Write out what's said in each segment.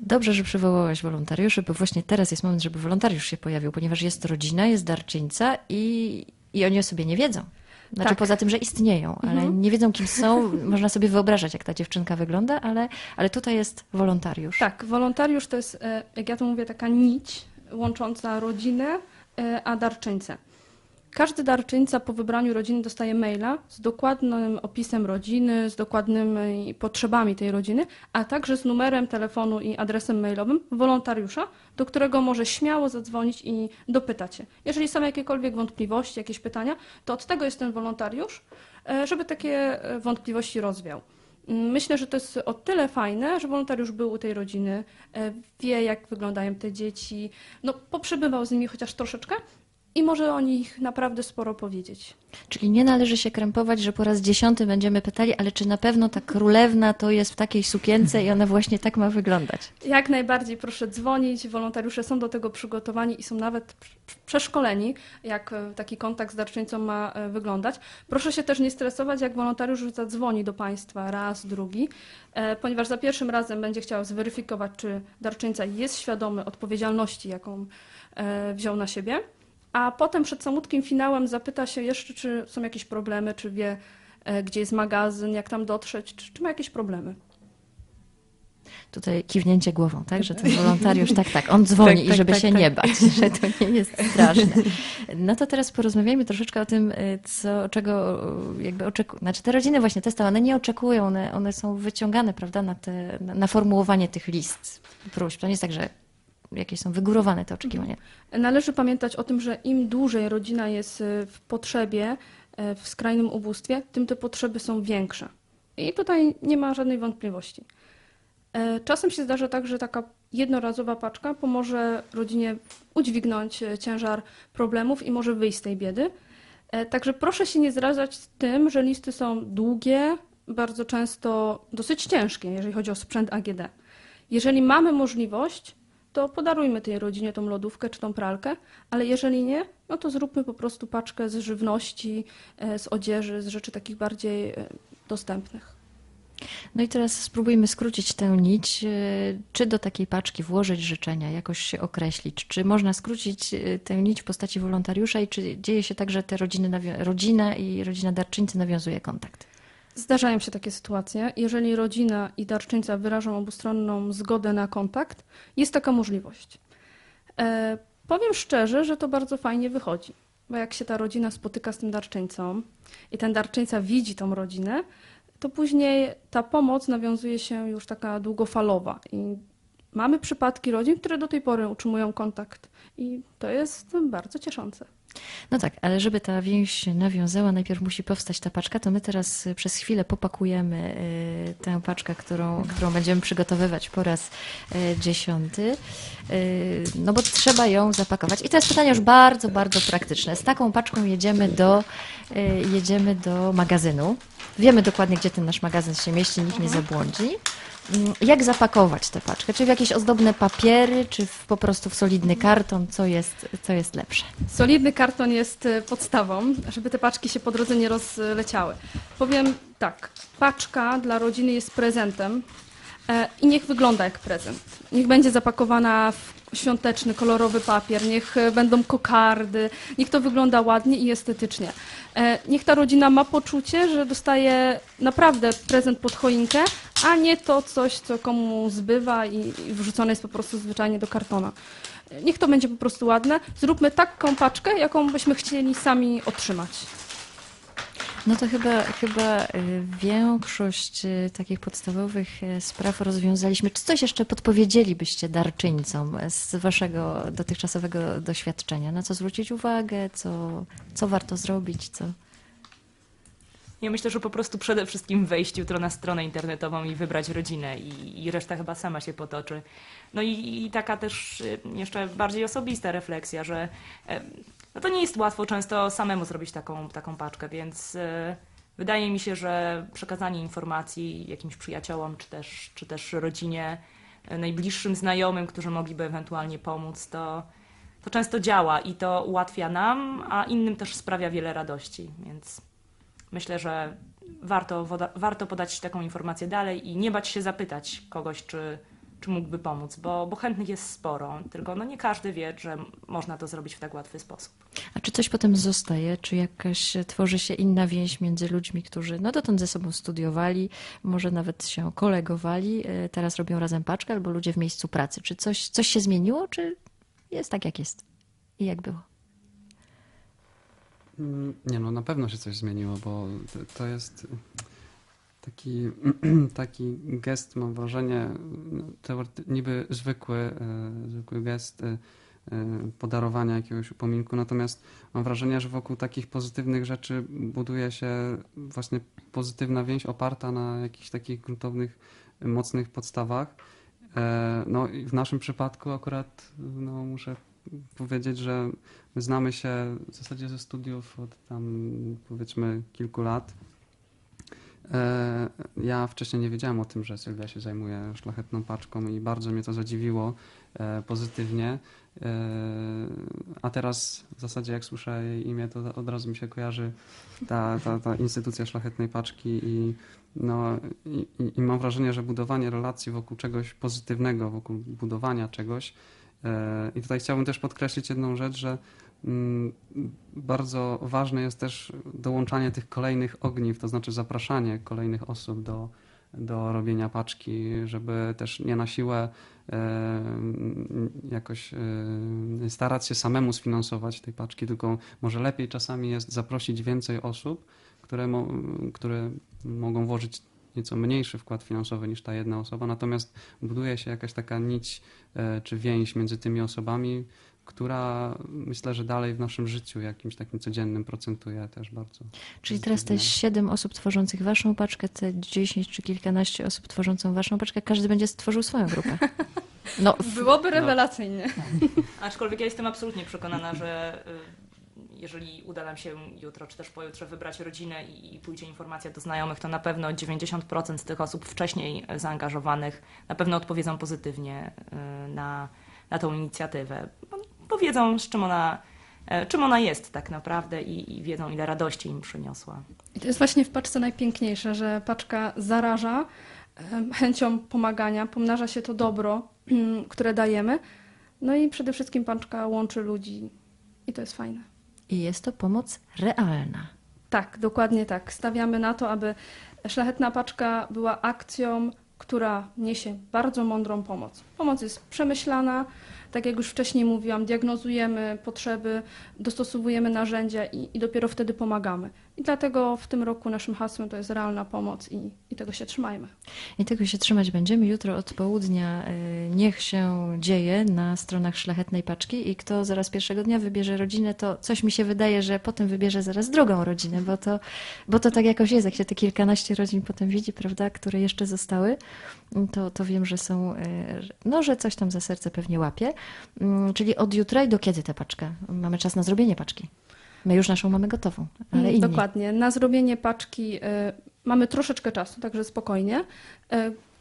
Dobrze, że przywołałeś wolontariuszy, bo właśnie teraz jest moment, żeby wolontariusz się pojawił, ponieważ jest rodzina, jest darczyńca i, i oni o sobie nie wiedzą. Znaczy Tak. poza tym, że istnieją, ale nie wiedzą, kim są. Można sobie wyobrażać, jak ta dziewczynka wygląda, ale, ale tutaj jest wolontariusz. Tak, wolontariusz to jest, e, jak ja to mówię, taka nić łącząca rodzinę e, a darczyńcę. Każdy darczyńca po wybraniu rodziny dostaje maila z dokładnym opisem rodziny, z dokładnymi potrzebami tej rodziny, a także z numerem telefonu i adresem mailowym wolontariusza, do którego może śmiało zadzwonić i dopytać się. Jeżeli są jakiekolwiek wątpliwości, jakieś pytania, to od tego jest ten wolontariusz, e, żeby takie e, wątpliwości rozwiał. Myślę, że to jest o tyle fajne, że wolontariusz był u tej rodziny, e, wie jak wyglądają te dzieci, no poprzebywał z nimi chociaż troszeczkę i może o nich naprawdę sporo powiedzieć. Czyli nie należy się krępować, że po raz dziesiąty będziemy pytali, ale czy na pewno ta królewna to jest w takiej sukience i ona właśnie tak ma wyglądać? Jak najbardziej proszę dzwonić, wolontariusze są do tego przygotowani i są nawet prz- przeszkoleni, jak e, taki kontakt z darczyńcą ma e, wyglądać. Proszę się też nie stresować, jak wolontariusz zadzwoni do Państwa raz, drugi, e, ponieważ za pierwszym razem będzie chciał zweryfikować, czy darczyńca jest świadomy odpowiedzialności, jaką wziął na siebie, a potem przed samotnym finałem zapyta się jeszcze, czy są jakieś problemy, czy wie, e, gdzie jest magazyn, jak tam dotrzeć, czy, czy ma jakieś problemy. Tutaj kiwnięcie głową, tak? Że ten wolontariusz, tak, tak, on dzwoni Tak, i tak, żeby tak, się tak. nie bać, że to nie jest straszne. No to teraz porozmawiajmy troszeczkę o tym, y, co, czego y, jakby oczekują. Znaczy te rodziny właśnie te one nie oczekują, one, one są wyciągane, prawda, na, te, na, na formułowanie tych list próśb. To nie jest tak, że jakieś są wygórowane te oczekiwania. Należy pamiętać o tym, że im dłużej rodzina jest e, w potrzebie, e, w skrajnym ubóstwie, tym te potrzeby są większe. I tutaj nie ma żadnej wątpliwości. E, Czasem się zdarza tak, że taka jednorazowa paczka pomoże rodzinie udźwignąć ciężar problemów i może wyjść z tej biedy. Także proszę się nie zrażać tym, że listy są długie, bardzo często dosyć ciężkie, jeżeli chodzi o sprzęt AGD. Jeżeli mamy możliwość, to podarujmy tej rodzinie tą lodówkę czy tą pralkę, ale jeżeli nie, no to zróbmy po prostu paczkę z żywności, e, z odzieży, z rzeczy takich bardziej e, dostępnych. No i teraz spróbujmy skrócić tę nić. y, Czy do takiej paczki włożyć życzenia, jakoś się określić? Czy można skrócić tę nić w postaci wolontariusza i czy dzieje się tak, że te rodziny, rodzina i rodzina darczyńcy nawiązuje kontakt? Zdarzają się takie sytuacje. Jeżeli rodzina i darczyńca wyrażą obustronną zgodę na kontakt, jest taka możliwość. E, powiem szczerze, że to bardzo fajnie wychodzi, bo jak się ta rodzina spotyka z tym darczyńcą i ten darczyńca widzi tą rodzinę, to później ta pomoc nawiązuje się już taka długofalowa. I mamy przypadki rodzin, które do tej pory utrzymują kontakt i to jest bardzo cieszące. No tak, ale żeby ta więź się nawiązała, najpierw musi powstać ta paczka, to my teraz y, przez chwilę popakujemy y, tę paczkę, którą, którą będziemy przygotowywać po raz y, dziesiąty. No bo trzeba ją zapakować. I to jest pytanie już bardzo, bardzo praktyczne. Z taką paczką jedziemy do, jedziemy do magazynu. Wiemy dokładnie, gdzie ten nasz magazyn się mieści, nikt nie zabłądzi. Mm, Jak zapakować tę paczkę? Czy w jakieś ozdobne papiery, czy w, po prostu w solidny karton? Co jest, co jest lepsze? Solidny karton jest e, podstawą, żeby te paczki się po drodze nie rozleciały. Powiem tak, paczka dla rodziny jest prezentem e, i niech wygląda jak prezent. Niech będzie zapakowana w świąteczny, kolorowy papier, niech e, będą kokardy, niech to wygląda ładnie i estetycznie. E, Niech ta rodzina ma poczucie, że dostaje naprawdę prezent pod choinkę, a nie to coś, co komu zbywa i i wrzucone jest po prostu zwyczajnie do kartona. Niech to będzie po prostu ładne. Zróbmy taką paczkę, jaką byśmy chcieli sami otrzymać. No to chyba, chyba y, większość y, takich podstawowych y, spraw rozwiązaliśmy. Czy coś jeszcze podpowiedzielibyście darczyńcom z waszego dotychczasowego doświadczenia? Na co zwrócić uwagę? Co, co warto zrobić? Co... Ja myślę, że po prostu przede wszystkim wejść jutro na stronę internetową i wybrać rodzinę i, i reszta chyba sama się potoczy. No i, i taka też y, jeszcze bardziej osobista refleksja, że no to nie jest łatwo często samemu zrobić taką, taką paczkę, więc e, wydaje mi się, że przekazanie informacji jakimś przyjaciołom czy też, czy też rodzinie, e, najbliższym znajomym, którzy mogliby ewentualnie pomóc, to, to często działa i to ułatwia nam, a innym też sprawia wiele radości, więc myślę, że warto, warto podać taką informację dalej i nie bać się zapytać kogoś, czy, czy mógłby pomóc, bo, bo chętnych jest sporo, tylko no nie każdy wie, że można to zrobić w tak łatwy sposób. A czy coś potem zostaje? Czy jakaś e, tworzy się inna więź między ludźmi, którzy no dotąd ze sobą studiowali, może nawet się kolegowali, e, teraz robią razem paczkę, albo ludzie w miejscu pracy? Czy coś, coś się zmieniło, czy jest tak, jak jest? I jak było? Mm, Nie no, na pewno się coś zmieniło, bo to- jest taki, taki gest, mam wrażenie, no, niby zwykły, e, zwykły gest e, e, podarowania jakiegoś upominku, natomiast mam wrażenie, że wokół takich pozytywnych rzeczy buduje się właśnie pozytywna więź oparta na jakichś takich gruntownych, mocnych podstawach. No i w naszym przypadku akurat no, muszę powiedzieć, że my znamy się w zasadzie ze studiów od tam powiedzmy kilku lat. E, Ja wcześniej nie wiedziałem o tym, że Sylwia się zajmuje szlachetną paczką i bardzo mnie to zadziwiło e, pozytywnie. E, A teraz w zasadzie jak słyszę jej imię, to od razu mi się kojarzy ta, ta, ta instytucja szlachetnej paczki i, no, i, i- i mam wrażenie, że budowanie relacji wokół czegoś pozytywnego, wokół budowania czegoś. E, I tutaj chciałbym też podkreślić jedną rzecz, że mm, bardzo ważne jest też dołączanie tych kolejnych ogniw, to znaczy zapraszanie kolejnych osób do, do robienia paczki, żeby też nie na siłę e, jakoś e, starać się samemu sfinansować tej paczki, tylko może lepiej czasami jest zaprosić więcej osób, które, mo, które mogą włożyć nieco mniejszy wkład finansowy niż ta jedna osoba, natomiast buduje się jakaś taka nić e, czy więź między tymi osobami, która myślę, że dalej w naszym życiu jakimś takim codziennym procentuje też bardzo. Czyli teraz te siedem osób tworzących waszą paczkę, te dziesięć czy kilkanaście osób tworzącą waszą paczkę, każdy będzie stworzył swoją grupę. No, Byłoby rewelacyjnie. Aczkolwiek ja jestem absolutnie przekonana, że y, jeżeli uda nam się jutro czy też pojutrze wybrać rodzinę i, pójdzie informacja do znajomych, to na pewno 90% z tych osób wcześniej zaangażowanych na pewno odpowiedzą pozytywnie y, na, na tą inicjatywę. No, Powiedzą, z czym ona, e, czym ona jest tak naprawdę i, i wiedzą, ile radości im przyniosła. I to jest właśnie w paczce najpiękniejsze, że paczka zaraża em, chęcią pomagania, pomnaża się to dobro, które dajemy. No i przede wszystkim paczka łączy ludzi i to jest fajne. I jest to pomoc realna. Tak, dokładnie tak. Stawiamy na to, aby szlachetna paczka była akcją, która niesie bardzo mądrą pomoc. Pomoc jest przemyślana, tak jak już wcześniej mówiłam, diagnozujemy potrzeby, dostosowujemy narzędzia i, i dopiero wtedy pomagamy. I dlatego w tym roku naszym hasłem to jest realna pomoc i, i tego się trzymajmy. I tego się trzymać będziemy. Jutro od południa y, niech się dzieje na stronach Szlachetnej Paczki i kto zaraz pierwszego dnia wybierze rodzinę, to coś mi się wydaje, że potem wybierze zaraz drugą rodzinę, bo to, bo to tak jakoś jest, jak się te kilkanaście rodzin potem widzi, prawda, które jeszcze zostały, to, to wiem, że są, y, no, że coś tam za serce pewnie łapie. Mm, Czyli od jutra i do kiedy tę paczkę? Mamy czas na zrobienie paczki. My już naszą mamy gotową, ale Mm, inni. Dokładnie. Na zrobienie paczki y, mamy troszeczkę czasu, także spokojnie. Y,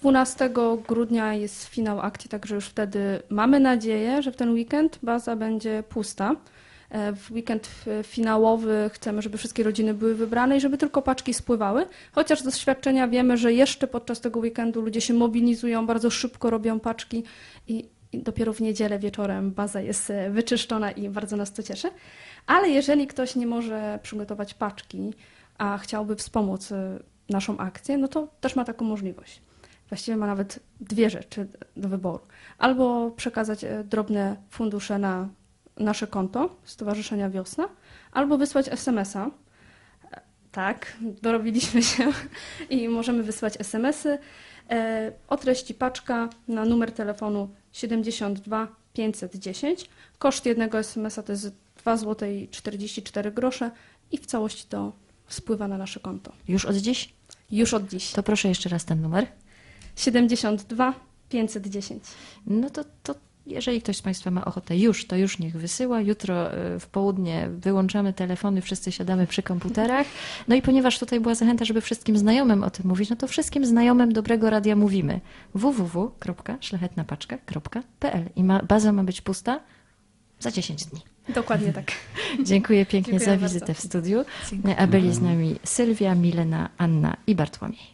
12 grudnia jest finał akcji, także już wtedy mamy nadzieję, że w ten weekend baza będzie pusta. Y, W weekend finałowy chcemy, żeby wszystkie rodziny były wybrane i żeby tylko paczki spływały, chociaż z doświadczenia wiemy, że jeszcze podczas tego weekendu ludzie się mobilizują, bardzo szybko robią paczki i, dopiero w niedzielę wieczorem baza jest e, wyczyszczona i bardzo nas to cieszy. Ale jeżeli ktoś nie może przygotować paczki, a chciałby wspomóc e, naszą akcję, no to też ma taką możliwość. Właściwie ma nawet dwie rzeczy do wyboru. Albo przekazać e, drobne fundusze na nasze konto Stowarzyszenia Wiosna, albo wysłać SMS-a. Tak, dorobiliśmy się i możemy wysłać SMS-y e, o treści paczka na numer telefonu 72 510. Koszt jednego SMS-a to jest 2 zł i 44 grosze i w całości to spływa na nasze konto. Już od dziś? Już od dziś. To proszę jeszcze raz ten numer. 72 510. No to, to jeżeli ktoś z Państwa ma ochotę już, to już niech wysyła. Jutro y, w południe wyłączamy telefony, wszyscy siadamy przy komputerach. No i ponieważ tutaj była zachęta, żeby wszystkim znajomym o tym mówić, no to wszystkim znajomym Dobrego Radia mówimy www.szlachetnapaczka.pl i ma, baza ma być pusta za 10 dni. Dokładnie tak. Dziękuję pięknie Dziękuję za wizytę bardzo. w studiu. A byli z nami Sylwia, Milena, Anna i Bartłomiej.